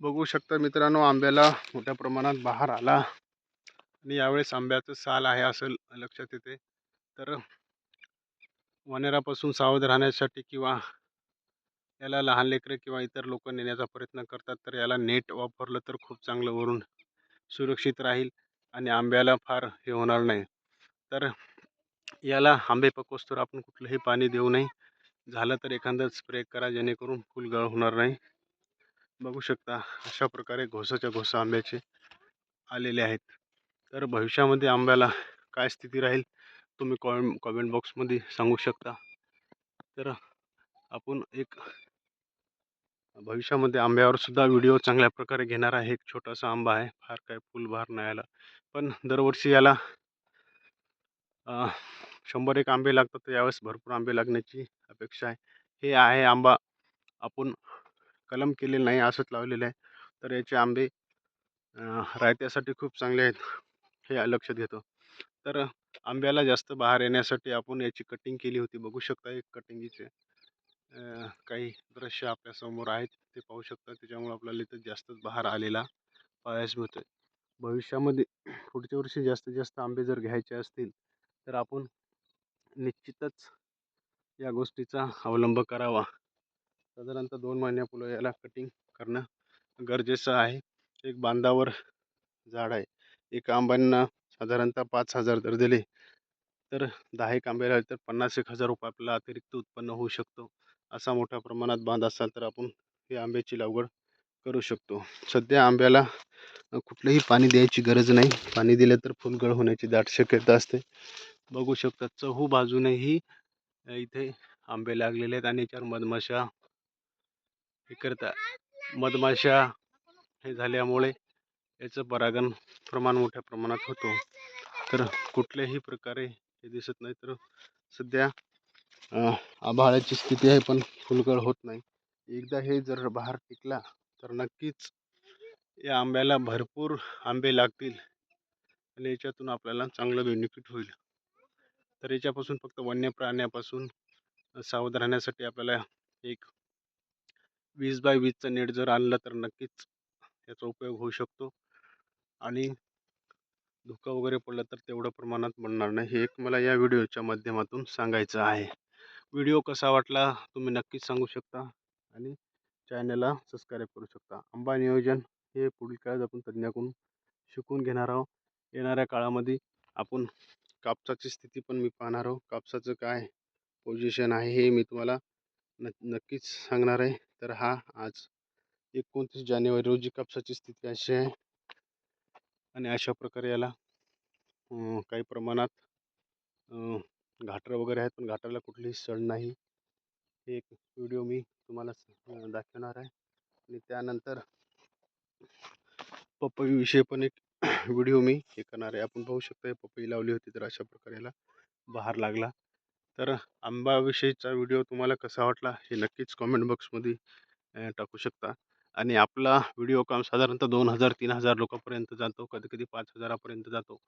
बघू शकता मित्रांनो आंब्याला मोठ्या प्रमाणात बहार आला आणि यावेळेस आंब्याचं साल आहे असं लक्षात येते. तर वनेरापासून सावध राहण्यासाठी किंवा याला लहान लेकरं किंवा इतर लोक नेण्याचा प्रयत्न करतात तर याला नेट वापरलं तर खूप चांगलं वरून सुरक्षित राहील आणि आंब्याला फार हे होणार नाही. तर याला आंबे पकोस्तोवर आपण कुठलंही पाणी देऊ नये. झालं तर एखादं स्प्रे करा जेणेकरून फुलगळ होणार नाही. बघू शकता अशा प्रकारे घोसाच्या घोसा आंब्याचे आलेले आहेत. तर भविष्यामध्ये आंब्याला काय स्थिती राहील तुम्ही कॉम कॉमेंट बॉक्समध्ये सांगू शकता. तर आपण एक भविष्यामध्ये आंब्यावर सुद्धा व्हिडिओ चांगल्या प्रकारे घेणार आहे. एक छोटासा आंबा आहे फार काय फुलभार नाही आला. पण दरवर्षी याला शंभर एक आंबे लागतात तर यावेळेस भरपूर आंबे लागण्याची अपेक्षा आहे. हे आहे आंबा आपण कलम केलेलं नाही असंच लावलेलं आहे. तर याचे आंबे रायत्यासाठी खूप चांगले आहेत हे लक्षात घेतो. तर आंब्याला जास्त बहार येण्यासाठी आपण याची कटिंग केली होती. बघू शकता एक कटिंगीचे काही दृश्य आपल्यासमोर आहेत ते पाहू शकता. त्याच्यामुळे आपल्याला इथं जास्तच बहार आलेला पाहायस मिळतो भविष्यामध्ये पुढच्या वर्षी जास्तीत जास्त आंबे जर घ्यायचे असतील तर आपण निश्चितच या गोष्टीचा अवलंब करावा. साधारणतः दोन महिन्यापूर्वी याला कटिंग करणं गरजेचं आहे. एक बांधावर झाड आहे. एका आंब्यांना साधारणतः पाच हजार जर दिले तर दहा एक आंबे राहिले तर पन्नास एक हजार रुपये आपल्याला अतिरिक्त उत्पन्न होऊ शकतो. असा मोठ्या प्रमाणात बांध असाल तर आपण हे आंब्याची लागवड करू शकतो. सध्या आंब्याला कुठलंही पाणी द्यायची गरज नाही. पाणी दिलं तर फुलगळ होण्याची दाट शक्यता असते. बघू शकतात चहू बाजूनेही इथे आंबे लागलेले आहेत आणि याच्यावर मधमाशा हे करता मधमाशा हे झाल्यामुळे याचं परागण प्रमाण मोठ्या प्रमाणात होतो. तर कुठल्याही प्रकारे हे दिसत नाही. तर सध्या आभाळाची स्थिती आहे पण फुलकळ होत नाही. एकदा हे जर बहार टिकला तर नक्कीच या आंब्याला भरपूर आंबे लागतील आणि याच्यातून आपल्याला चांगलं बेनिफिट होईल. तर याच्यापासून फक्त वन्य प्राण्यापासून सावध राहण्यासाठी आपल्याला एक वीस बाय वीसचं नेट जर आणलं तर नक्कीच याचा उपयोग होऊ शकतो. आणि धुका वगैरे पडला तर तेवढं प्रमाणात पडणार नाही. हे एक मला या व्हिडिओच्या माध्यमातून सांगायचं आहे. व्हिडिओ कसा वाटला तुम्ही नक्कीच सांगू शकता आणि चॅनलला सबस्क्राईब करू शकता. आंबा नियोजन हे पुढील काळात आपण तज्ज्ञाकडून शिकून घेणार आहोत. येणाऱ्या काळामध्ये आपण कापसाची स्थिती पण मी पाहणार आहोत. कापसाचं काय पोझिशन आहे हे मी तुम्हाला न नक्कीच सांगणार आहे. तर हा आज एकोणतीस जानेवारी रोजी कापसाची स्थिती अशी आहे. आणि अशा प्रकारे याला काही प्रमाणात घाटरं वगैरे आहेत पण घाटाला कुठलीही सण नाही. हे एक व्हिडिओ मी तुम्हाला दाखवणार आहे. आणि त्यानंतर पपईविषयी पण एक व्हिडिओ मी हे करणार आहे. आपण पाहू शकता पपई लावली होती तर अशा प्रकारे याला बहार लागला. तर आंबाविषयीचा व्हिडिओ तुम्हाला कसा वाटला हे नक्कीच कॉमेंट बॉक्समध्ये टाकू शकता. आणि आपला व्हिडिओ काम साधारणतः दोन हजार तीन हजार लोकांपर्यंत जातो कधी कधी पाच हजारापर्यंत जातो.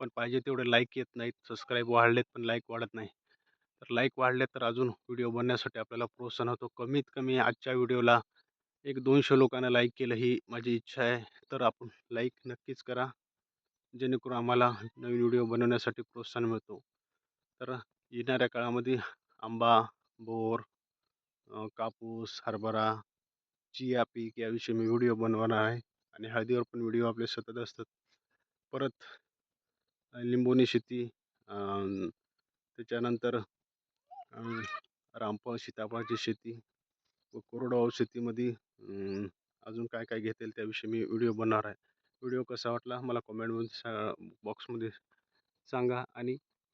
पण पाहिजे तेवढे लाईक येत नाहीत सबस्क्राईब वाढलेत पण लाईक वाढत नाही. तर लाईक वाढले तर अजून व्हिडिओ बनण्यासाठी आपल्याला प्रोत्साहन होतो. कमीत कमी आजच्या व्हिडिओला एक दोनशे लोकांना लाईक केलं ही माझी इच्छा आहे. तर आपण लाईक नक्कीच करा. जेणेकरून आम्हाला नवीन व्हिडिओ बनवण्यासाठी प्रोत्साहन मिळतो. तर येणाऱ्या काळामध्ये आंबा बोर कापूस हरभरा चिया पीक याविषयी मी व्हिडिओ बनवणार आहे आणि हळदीवर पण व्हिडिओ आपले सतत असतात. परत लिंबोनी लिंबोणी शेती त्याच्यानंतर रामफळ सीताफळाची शेती व कोरडवाहू शेतीमध्ये अजून काय काय घेता त्याविषयी मी व्हिडिओ बनवणार आहे. व्हिडिओ कसा वाटला मला कॉमेंटमध्ये सा बॉक्समध्ये सांगा आणि